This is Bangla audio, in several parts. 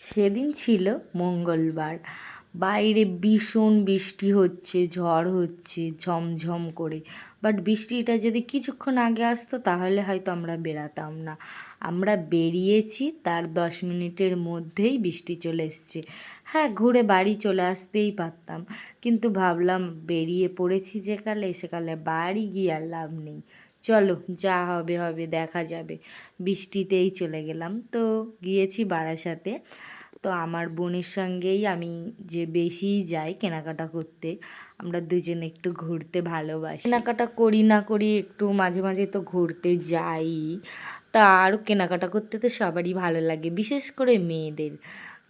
সেদিন ছিল মঙ্গলবার। বাইরে ভীষণ বৃষ্টি হচ্ছে, ঝড় হচ্ছে, ঝমঝম করে। বাট বৃষ্টিটা যদি কিছুক্ষণ আগে আসতো, তাহলে হয়তো আমরা বেরাতাম না। আমরা বেরিয়েছি, তার দশ মিনিটের মধ্যেই বৃষ্টি চলে এসছে। হ্যাঁ ঘুরে বাড়ি চলে আসতেই পারতাম। কিন্তু ভাবলাম বেরিয়ে পড়েছি যেকালে, সেকালে বাড়ি গিয়ে আর লাভ নেই। চলো যা হবে হবে, দেখা যাবে। বৃষ্টিতেই চলে গেলাম। তো গিয়েছি বারাসাতে। তো আমার বোনের সঙ্গেই আমি যে বেশি যাই কেনাকাটা করতে, আমরা দুজনে একটু ঘুরতে ভালোবাসি। কেনাকাটা করি না করি একটু মাঝে মাঝে তো ঘুরতে যাই। তা আরও কেনাকাটা করতে তো সবারই ভালো লাগে, বিশেষ করে মেয়েদের।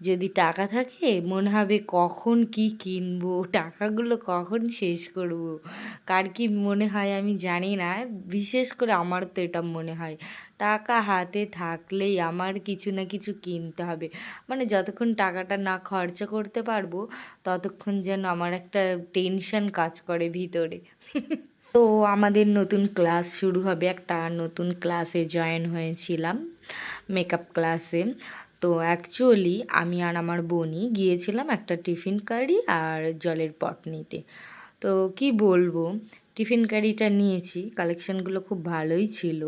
যদি টাকা থাকে, মনে হবে কখন কি কিনবো, টাকাগুলো কখন শেষ করব? কার কি মনে হয় আমি জানি না, বিশেষ করে আমার তো এটা মনে হয়। টাকা হাতে থাকলেই আমার কিছু না কিছু কিনতে হবে। মানে যতক্ষণ টাকাটা না খরচা করতে পারব, ততক্ষণ যেন আমার একটা টেনশন কাজ করে ভিতরে। তো আমাদের নতুন ক্লাস শুরু হবে, একটা নতুন ক্লাসে জয়েন হয়েছিলাম মেকআপ ক্লাসে তো অ্যাকচুয়ালি আমি আর আমার বোনই গিয়েছিলাম একটা টিফিন কারি আর জলের পট নিতে। তো কি বলব, টিফিন কারিটা নিয়েছি কালেকশানগুলো খুব ভালোই ছিল।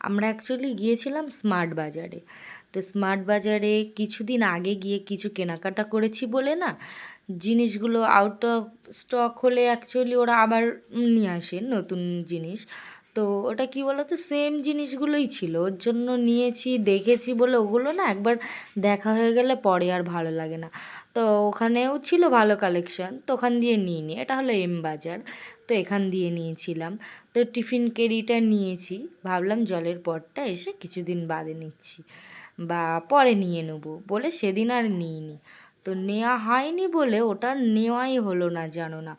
আমরা অ্যাকচুয়ালি গিয়েছিলাম স্মার্ট বাজারে। তো স্মার্ট বাজারে কিছুদিন আগে গিয়ে কিছু কেনাকাটা করেছি বলে না, জিনিসগুলো আউট অফ স্টক হলে অ্যাকচুয়ালি ওরা আবার নিয়ে আসে নতুন জিনিস। তো ওটা কি বলতো? সেম জিনিসগুলোই ছিল। ওর জন্য নিয়েছি, দেখেছি বলে ওগুলো না একবার দেখা হয়ে গেলে পরে আর ভালো লাগে না। তো ওখানেও ছিল ভালো কালেকশন তো ওখান দিয়ে নিয়ে নিই এটা হলো এম বাজার তো এখান দিয়ে নিয়েছিলাম। তো টিফিন কেরিটা নিয়েছি। ভাবলাম জলের পটটা এসে কিছুদিন বাদে নিচ্ছি, বা পরে নিয়ে নেব বলে সেদিন আর নিইনি। তো নেওয়া হয়নি বলে ওটা নেওয়াই হলো না, জানো না।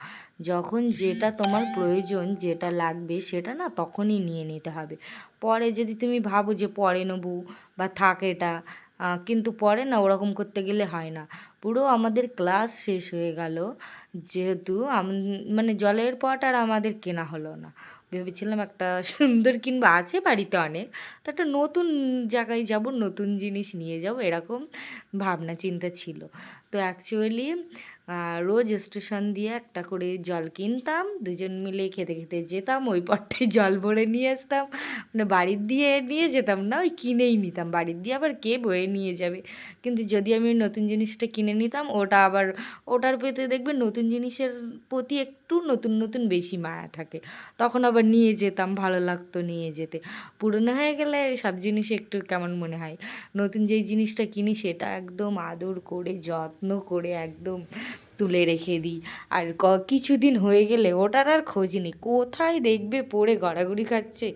যখন যেটা তোমার প্রয়োজন, যেটা লাগবে সেটা না তখনই নিয়ে নিতে হবে। পরে যদি তুমি ভাবো যে পরে নেব বা থাক এটা কিন্তু পরে না ওরকম করতে গেলে হয় না। পুরো আমাদের ক্লাস শেষ হয়ে গেল, যেহেতু মানে জলের পট আর আমাদের কেনা হলো না। ভেবেছিলাম একটা সুন্দর কিংবা আছে বাড়িতে অনেক, তো একটা নতুন জায়গায় যাব, নতুন জিনিস নিয়ে যাব, এরকম ভাবনা, চিন্তা ছিল। তো অ্যাকচুয়ালি রোজ স্টেশন দিয়ে একটা করে জল কিনতাম, দুজন মিলে খেতে খেতে যেতাম, ওই পটটায় জল ভরে নিয়ে আসতাম। মানে বাড়ির দিয়ে নিয়ে যেতাম না, ওই কিনেই নিতাম। বাড়ির দিয়ে আবার কে বয়ে নিয়ে যাবে? কিন্তু যদি আমি নতুন জিনিসটা কিনে নিতাম, ওটা আবার, ওটার প্রতি দেখবে নতুন জিনিসের প্রতি একটু নতুন নতুন বেশি মায়া থাকে। তখন আবার নিয়ে যেতাম, ভালো লাগতো নিয়ে যেতে। পুরনো হয়ে গেলে সব জিনিস একটু কেমন মনে হয়? নতুন যেই জিনিসটা কিনি, সেটা একদম আদর করে, যত্ন করে, একদম তুলে রেখে দিই। আর ক কিছুদিন হয়ে গেলে ওটার আর খোঁজ নেই। কোথায় দেখবে পড়ে গড়াগড়ি খাচ্ছে?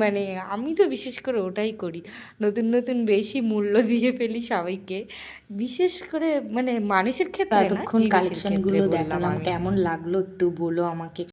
মানে আমি তো বিশেষ করে ওটাই করি। নতুন নতুন বেশি মূল্য দিয়ে ফেলি সবাইকে। বিশেষ করে মানে মানুষের ক্ষেত্রে এতক্ষণ কালেকশনগুলো দেখালাম কেমন লাগল একটু বলো আমাকে।